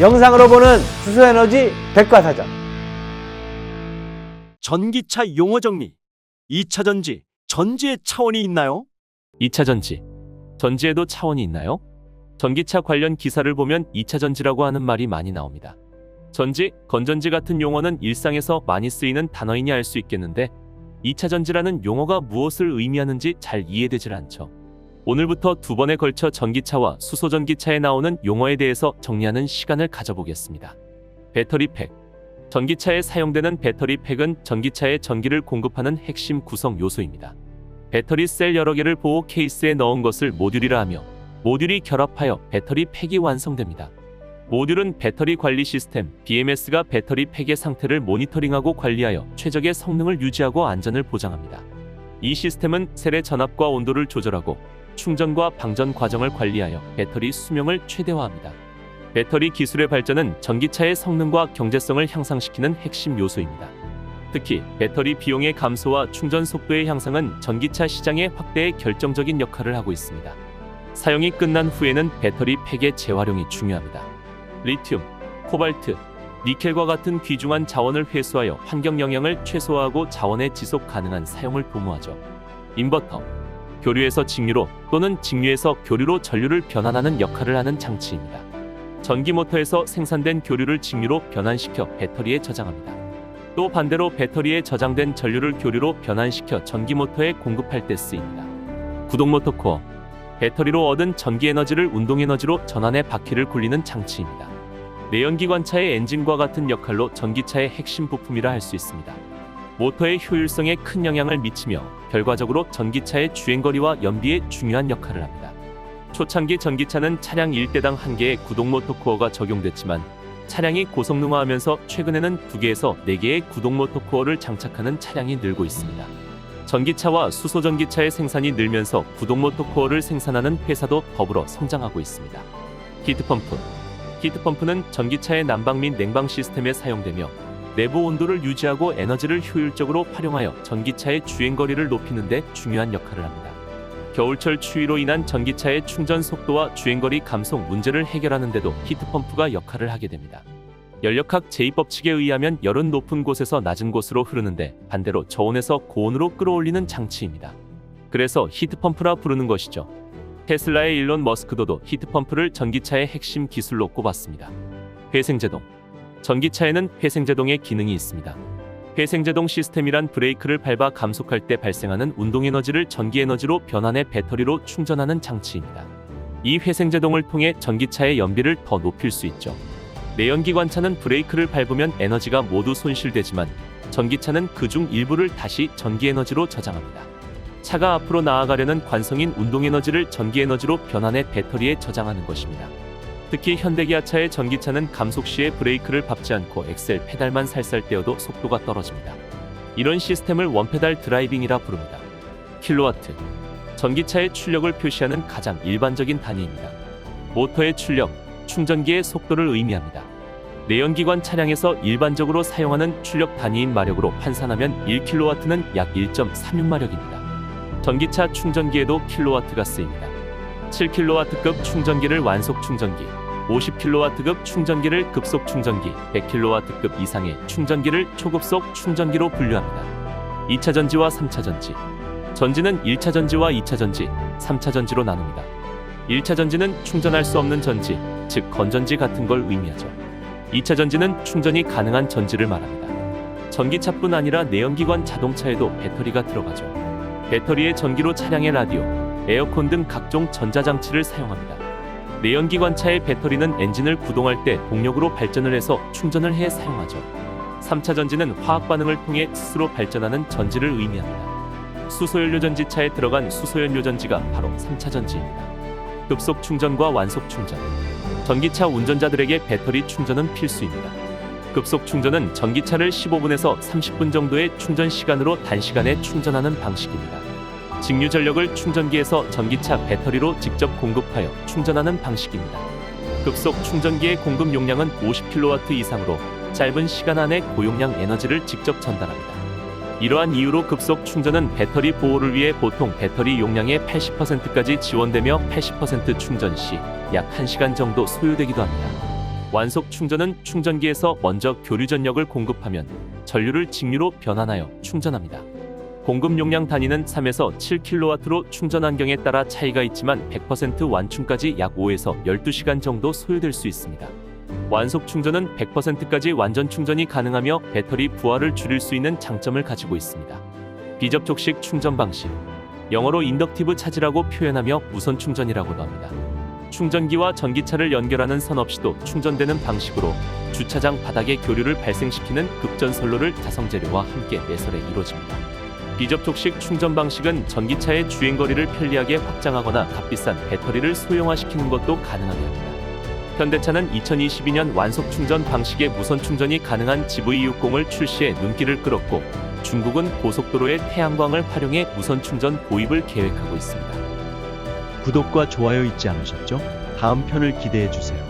영상으로 보는 수소에너지 백과사전 전기차 용어 정리. 2차 전지, 전지의 차원이 있나요? 2차 전지. 전지에도 차원이 있나요? 전기차 관련 기사를 보면 2차 전지라고 하는 말이 많이 나옵니다. 전지, 건전지 같은 용어는 일상에서 많이 쓰이는 단어이니 알 수 있겠는데 2차 전지라는 용어가 무엇을 의미하는지 잘 이해되질 않죠. 오늘부터 두 번에 걸쳐 전기차와 수소 전기차에 나오는 용어에 대해서 정리하는 시간을 가져보겠습니다. 배터리 팩. 전기차에 사용되는 배터리 팩은 전기차에 전기를 공급하는 핵심 구성 요소입니다. 배터리 셀 여러 개를 보호 케이스에 넣은 것을 모듈이라 하며 모듈이 결합하여 배터리 팩이 완성됩니다. 모듈은 배터리 관리 시스템 BMS가 배터리 팩의 상태를 모니터링하고 관리하여 최적의 성능을 유지하고 안전을 보장합니다. 이 시스템은 셀의 전압과 온도를 조절하고 충전과 방전 과정을 관리하여 배터리 수명을 최대화합니다. 배터리 기술의 발전은 전기차의 성능과 경제성을 향상시키는 핵심 요소입니다. 특히 배터리 비용의 감소와 충전 속도의 향상은 전기차 시장의 확대에 결정적인 역할을 하고 있습니다. 사용이 끝난 후에는 배터리 팩의 재활용이 중요합니다. 리튬, 코발트, 니켈과 같은 귀중한 자원을 회수하여 환경 영향을 최소화하고 자원의 지속 가능한 사용을 도모하죠. 인버터, 교류에서 직류로 또는 직류에서 교류로 전류를 변환하는 역할을 하는 장치입니다. 전기 모터에서 생산된 교류를 직류로 변환시켜 배터리에 저장합니다. 또 반대로 배터리에 저장된 전류를 교류로 변환시켜 전기 모터에 공급할 때 쓰입니다. 구동 모터 코어 배터리로 얻은 전기 에너지를 운동 에너지로 전환해 바퀴를 굴리는 장치입니다. 내연기관차의 엔진과 같은 역할로 전기차의 핵심 부품이라 할 수 있습니다. 모터의 효율성에 큰 영향을 미치며 결과적으로 전기차의 주행거리와 연비에 중요한 역할을 합니다. 초창기 전기차는 차량 1대당 1개의 구동 모터 코어가 적용됐지만 차량이 고성능화하면서 최근에는 2개에서 4개의 구동 모터 코어를 장착하는 차량이 늘고 있습니다. 전기차와 수소 전기차의 생산이 늘면서 구동 모터 코어를 생산하는 회사도 더불어 성장하고 있습니다. 히트펌프 히트펌프는 전기차의 난방 및 냉방 시스템에 사용되며 내부 온도를 유지하고 에너지를 효율적으로 활용하여 전기차의 주행거리를 높이는 데 중요한 역할을 합니다. 겨울철 추위로 인한 전기차의 충전 속도와 주행거리 감속 문제를 해결하는 데도 히트펌프가 역할을 하게 됩니다. 연력학 제2법칙에 의하면 열은 높은 곳에서 낮은 곳으로 흐르는데 반대로 저온에서 고온으로 끌어올리는 장치입니다. 그래서 히트펌프라 부르는 것이죠. 테슬라의 일론 머스크도도 히트펌프를 전기차의 핵심 기술로 꼽았습니다. 회생제동 전기차에는 회생제동의 기능이 있습니다. 회생제동 시스템이란 브레이크를 밟아 감속할 때 발생하는 운동 에너지를 전기 에너지로 변환해 배터리로 충전하는 장치입니다. 이 회생제동을 통해 전기차의 연비를 더 높일 수 있죠. 내연기관차는 브레이크를 밟으면 에너지가 모두 손실되지만 전기차는 그중 일부를 다시 전기 에너지로 저장합니다. 차가 앞으로 나아가려는 관성인 운동 에너지를 전기 에너지로 변환해 배터리에 저장하는 것입니다. 특히 현대기아차의 전기차는 감속 시에 브레이크를 밟지 않고 엑셀 페달만 살살 떼어도 속도가 떨어집니다. 이런 시스템을 원페달 드라이빙이라 부릅니다. 킬로와트 전기차의 출력을 표시하는 가장 일반적인 단위입니다. 모터의 출력, 충전기의 속도를 의미합니다. 내연기관 차량에서 일반적으로 사용하는 출력 단위인 마력으로 환산하면 1kW는 약 1.36마력입니다. 전기차 충전기에도 킬로와트가 쓰입니다. 7kW급 충전기를 완속 충전기, 50kW급 충전기를 급속 충전기, 100kW급 이상의 충전기를 초급속 충전기로 분류합니다. 2차 전지와 3차 전지. 전지는 1차 전지와 2차 전지, 3차 전지로 나눕니다. 1차 전지는 충전할 수 없는 전지, 즉 건전지 같은 걸 의미하죠. 2차 전지는 충전이 가능한 전지를 말합니다. 전기차뿐 아니라 내연기관 자동차에도 배터리가 들어가죠. 배터리의 전기로 차량의 라디오, 에어컨 등 각종 전자장치를 사용합니다. 내연기관차의 배터리는 엔진을 구동할 때 동력으로 발전을 해서 충전을 해 사용하죠. 3차 전지는 화학 반응을 통해 스스로 발전하는 전지를 의미합니다. 수소연료 전지차에 들어간 수소연료 전지가 바로 3차 전지입니다. 급속 충전과 완속 충전. 전기차 운전자들에게 배터리 충전은 필수입니다. 급속 충전은 전기차를 15분에서 30분 정도의 충전 시간으로 단시간에 충전하는 방식입니다. 직류 전력을 충전기에서 전기차 배터리로 직접 공급하여 충전하는 방식입니다. 급속 충전기의 공급 용량은 50kW 이상으로 짧은 시간 안에 고용량 에너지를 직접 전달합니다. 이러한 이유로 급속 충전은 배터리 보호를 위해 보통 배터리 용량의 80%까지 지원되며 80% 충전 시 약 1시간 정도 소요되기도 합니다. 완속 충전은 충전기에서 먼저 교류 전력을 공급하면 전류를 직류로 변환하여 충전합니다. 공급 용량 단위는 3에서 7kW로 충전 환경에 따라 차이가 있지만 100% 완충까지 약 5에서 12시간 정도 소요될 수 있습니다. 완속 충전은 100%까지 완전 충전이 가능하며 배터리 부하를 줄일 수 있는 장점을 가지고 있습니다. 비접촉식 충전 방식 영어로 인덕티브 차지라고 표현하며 무선 충전이라고도 합니다. 충전기와 전기차를 연결하는 선 없이도 충전되는 방식으로 주차장 바닥에 교류를 발생시키는 급전선로를 자성재료와 함께 내설해 이루어집니다. 비접촉식 충전 방식은 전기차의 주행거리를 편리하게 확장하거나 값비싼 배터리를 소형화시키는 것도 가능하게 합니다. 현대차는 2022년 완속 충전 방식의 무선 충전이 가능한 GV60을 출시해 눈길을 끌었고 중국은 고속도로의 태양광을 활용해 무선 충전 도입을 계획하고 있습니다. 구독과 좋아요 잊지 않으셨죠? 다음 편을 기대해 주세요.